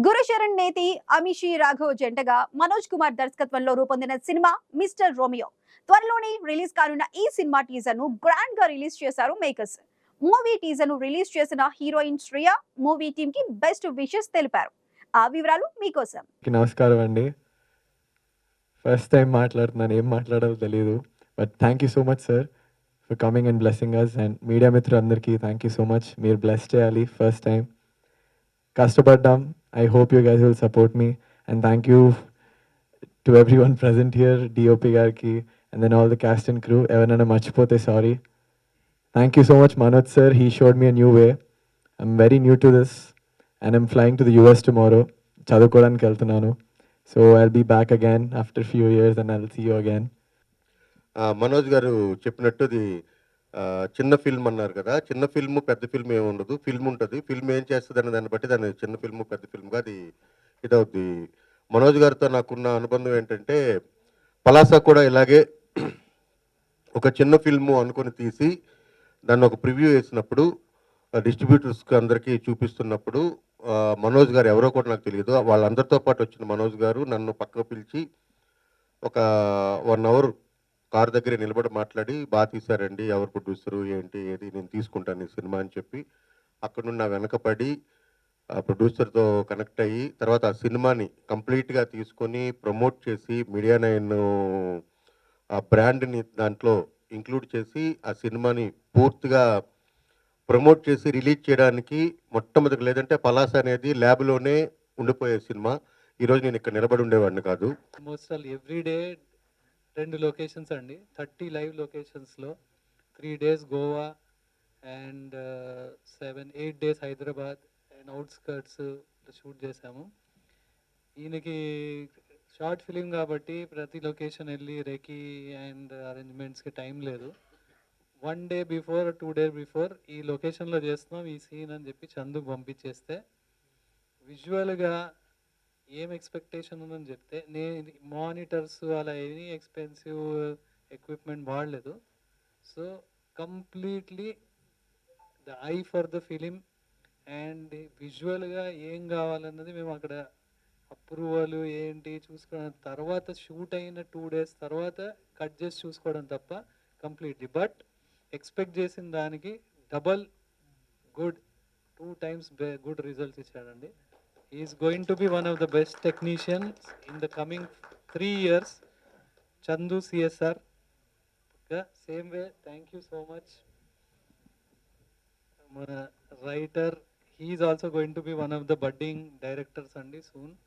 గురుశరణ్ నేతి అమిషి రాఘవ్ జంటగా మనోజ్ కుమార్ దర్శకత్వంలో రూపొందిన సినిమా మిస్టర్ రోమియో. త్వరలోనే రిలీజ్ కానున్న ఈ సినిమా టీజర్ను గ్రాండ్గా రిలీజ్ చేశారు మేకర్స్. మూవీ టీజర్ను రిలీజ్ చేసిన హీరోయిన్ శ్రియా మూవీ టీమ్కి బెస్ట్ విషెస్ తెలిపారు. ఆ వివరాలు మీకోసం. నమస్కారం అండి. ఫస్ట్ టైం మాట్లాడుతున్నాను ఏం మాట్లాడాలో తెలియదు but thank you so much sir for coming and blessing us and media మిత్రులందరికీ థ్యాంక్ యూ సో మచ్. మీరు బ్లెస్ చేయాలి ఫస్ట్ టైం. కష్టపడ్డాం. I hope you guys will support me and thank you to everyone present here DOP గారికి and then all the cast and crew ఎవరైనా మర్చిపోతే sorry thank you so much Manoj sir he showed me a new way I'm very new to this and I'm flying to the US tomorrow చదువుకోవడానికి వెళ్తున్నాను. So I'll be back again after few years and I'll see you again Manoj గారు చెప్పినట్టు ఇది చిన్న film అన్నారు కదా చిన్న film పెద్ద ఫిల్మ్ ఏమి ఉండదు. ఫిల్మ్ ఉంటుంది. ఫిల్మ్ ఏం చేస్తుంది అనే దాన్ని బట్టి దాని చిన్న ఫిల్మ్ పెద్ద ఫిల్మ్గా అది ఇదవుద్ది. మనోజ్ గారితో నాకున్న అనుబంధం ఏంటంటే పలాస కూడా ఇలాగే ఒక చిన్న ఫిల్మ్ అనుకొని తీసి దాన్ని ఒక ప్రివ్యూ వేసినప్పుడు డిస్ట్రిబ్యూటర్స్కి అందరికీ చూపిస్తున్నప్పుడు మనోజ్ గారు ఎవరో కూడా నాకు తెలియదు. వాళ్ళందరితో పాటు వచ్చిన మనోజ్ గారు నన్ను పక్కకు పిలిచి ఒక వన్ అవర్ కార్ దగ్గర నిలబడి మాట్లాడి బాగా తీశారండి ఎవరు ప్రొడ్యూసరు ఏంటి ఏది నేను తీసుకుంటాను ఈ సినిమా అని చెప్పి అక్కడ నుండి నా వెనకపడి ఆ ప్రొడ్యూసర్తో కనెక్ట్ అయ్యి తర్వాత ఆ సినిమాని కంప్లీట్గా తీసుకొని ప్రమోట్ చేసి మీడియా నైన్ ఆ బ్రాండ్ని దాంట్లో ఇంక్లూడ్ చేసి ఆ సినిమాని పూర్తిగా ప్రమోట్ చేసి రిలీజ్ చేయడానికి మొట్టమొదటి లేదంటే పలాస అనేది ల్యాబ్లోనే ఉండిపోయే సినిమా. ఈరోజు నేను ఇక్కడ నిలబడి ఉండేవాడిని కాదు. మోస్ట్ ఆల్ ఎవ్రీ డే రెండు లొకేషన్స్ అండి. Thirty live లొకేషన్స్లో three days Goa and seven eight days Hyderabad and outskirts shoot చేశాము. ఈయనకి షార్ట్ ఫిలిం కాబట్టి ప్రతి లొకేషన్ వెళ్ళి రెకీ అండ్ అరేంజ్మెంట్స్కి టైం లేదు. One day before two day before ఈ లొకేషన్లో చేస్తున్నాం ఈ సీన్ అని చెప్పి చందుకు పంపించేస్తే విజువల్గా ఏం ఎక్స్పెక్టేషన్ ఉందని చెప్తే నేను మానిటర్స్ అలా ఎనీ ఎక్స్పెన్సివ్ ఎక్విప్మెంట్ వాడలేదు. So completely the eye for the film and విజువల్గా ఏం కావాలన్నది మేము అక్కడ అప్రూవల్ ఏంటి చూసుకోవడం తర్వాత షూట్ అయిన టూ డేస్ తర్వాత కట్ చేసి చూసుకోవడం తప్ప కంప్లీట్లీ బట్ ఎక్స్పెక్ట్ చేసిన దానికి double good two times good results ఇచ్చాడండి. He is going to be one of the best technicians in the coming three years. Chandu CSR. Okay. Same way, thank you so much. I'm a uh, writer. He is also going to be one of the budding directors Sunday soon.